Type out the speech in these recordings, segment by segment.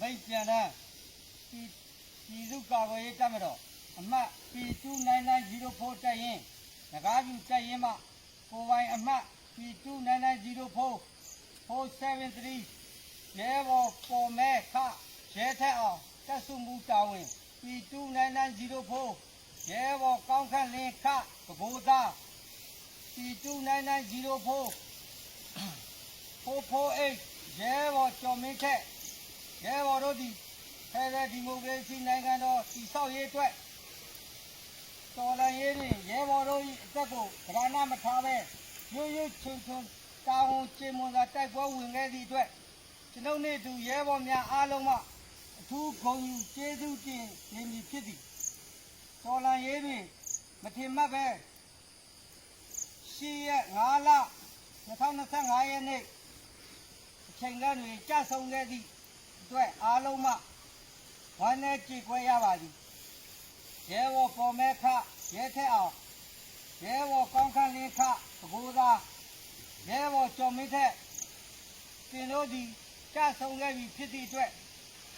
မိတ်ပြန်တဲ့ပြည်ပြည်သူ့ကာကွယ်ရေးတပ်မတော်အမှတ် P2990 တက်ရင်ငကားပြူတက်ရင်မှကိုယ်ပိုင်အမှတ် P2990 473ရဲဘော်ပေါ်မဲခရဲထက်အောင်တက်စုမှုတာဝန် P2990 ရဲဘော်ကောင်းခန့်လင်းခပဘိုးသား P2990 448ရဲဘော်ကျော်မင်းထက် ရဲဘော်တို့သည်ဖက်ဒရယ်ဒီမိုကရေစီနိုင်ငံတော်တည်ဆောက်ရေးအတွက်တော်လှန်ရေးတွင်ရဲဘော်တို့၏အသက်ကိုဗရဏမထားဘဲရွရွချွန်ချွန်တာဝန်ကျေမွန်စွာတိုက်ပွဲဝင်ခဲ့သည့်အတွက်ကျွန်ုပ်နှင့်အတူရဲဘော်များအားလုံးမှအထူးဂုဏ်ယူကျေးဇူးတင်နေမည်ဖြစ်သည်တော်လှန်ရေးတွင်မထင်မှတ်ဘဲရှိရက်5လ2025ရက်နေ့အချိန်ကနေကြဆုံးခဲ့သည့် အတွက်အားလုံးမှဝမ်းနည်းကြေကွဲရပါသည်ရဲဘော်ပေါ်မဲခရဲထက်အောင်ရဲဘော်ကောင်းခန့်လင်းခပကိုးသားရဲဘော်ကျော်မင်းထက်တင်တို့သည်ကြဆုံးခဲ့ပြီဖြစ်သည့်အတွက်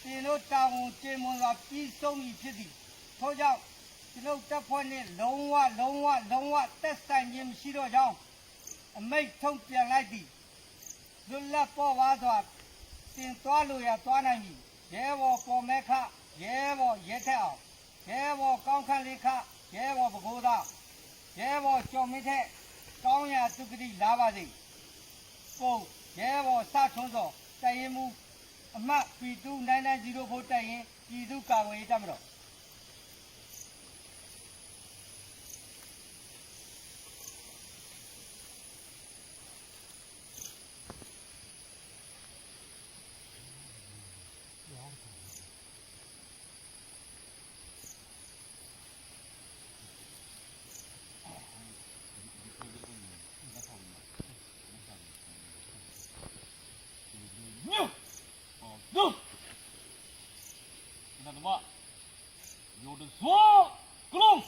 တင်တို့တာဝန်ကျေမွန်စွာပြီးဆုံးပြီဖြစ်သည်ထို့ကြောင့်ကျွန်ုပ်တပ်ဖွဲ့နှင့်လုံးဝလုံးဝလုံးဝတက်ဆိုင်ခြင်းမရှိတော့ကြောင်းအမိတ်ထုတ်ပြန်လိုက်သည်လွတ်လပ်ပေါ်ပါစွာ တင်သွားလို့ရသွားနိုင်ပြီရဲဘော်ပေါ်မဲခရဲဘော်ရဲထက်အောင်ရဲဘော်ကောင်းခန့်လေးခရဲဘော်ပကိုးသားရဲဘော်ကျော်မင်းထက်ကောင်းရာသုခတိလာပါစေပုံရဲဘော်စထွန်းစောတိုင်ရင်မူအမှတ် P2990 ဖို့တိုင်ရင်ပြည်သူ့ကာကွယ်ရေးတပ်မတော် 什么？有的左，格隆；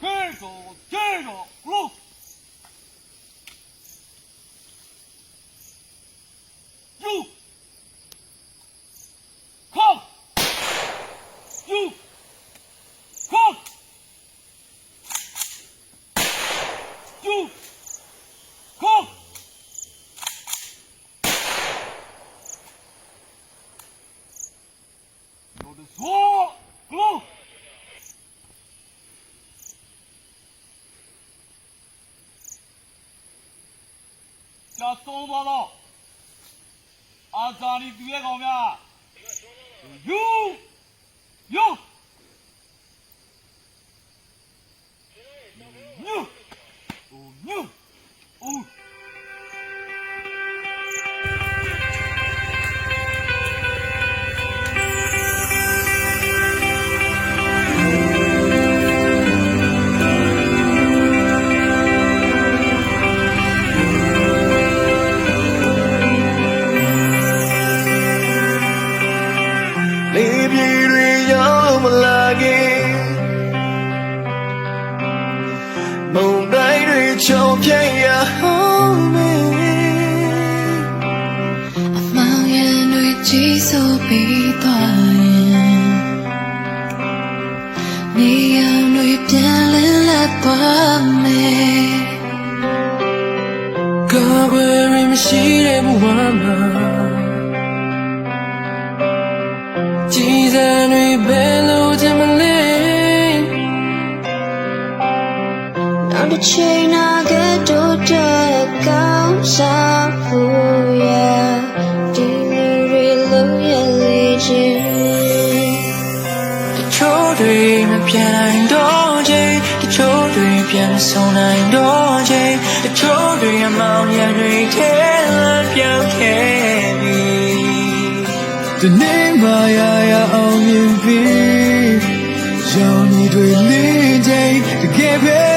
右手，右手，格隆。 ကြာဆုံးသွားတော့အာဇာနည်သူရဲ့ကောင်များယူယူညူအိုညူအို မုန်တိုင်းတွေချုံပြည့်ရအောင်မေမောင်ရံတွေကြီးစိုးပြီးသွားရင်နေရံတွေပြန်လည်လက်သွားမယ်ကာဝယ်ရမရှိတဲ့ဘဝမှာ ချိန်နာကတို့တဲ့ကောင်းစားဖို့ရဒီမျိုးတွေလုံးရလေခြင်းတချို့တွေမပြန်နိုင်တော့ချိန်တချို့တွေပြန်မဆုံးနိုင်တော့ချိန်တချို့တွေအမောင်ရံတွေထဲလမ်းပြောင်းခဲ့ပြီဒီနေ့မှရရအောင်မြင်ပြီရောင်နေတွေလင်းချိန်တကယ်ပဲ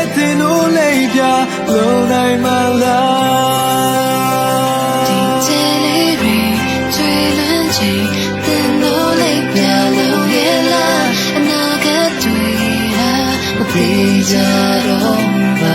流泪呀，流泪嘛啦。听见你瑞最冷静，等到泪呀流眼啦，那个对呀，我比较懂吧。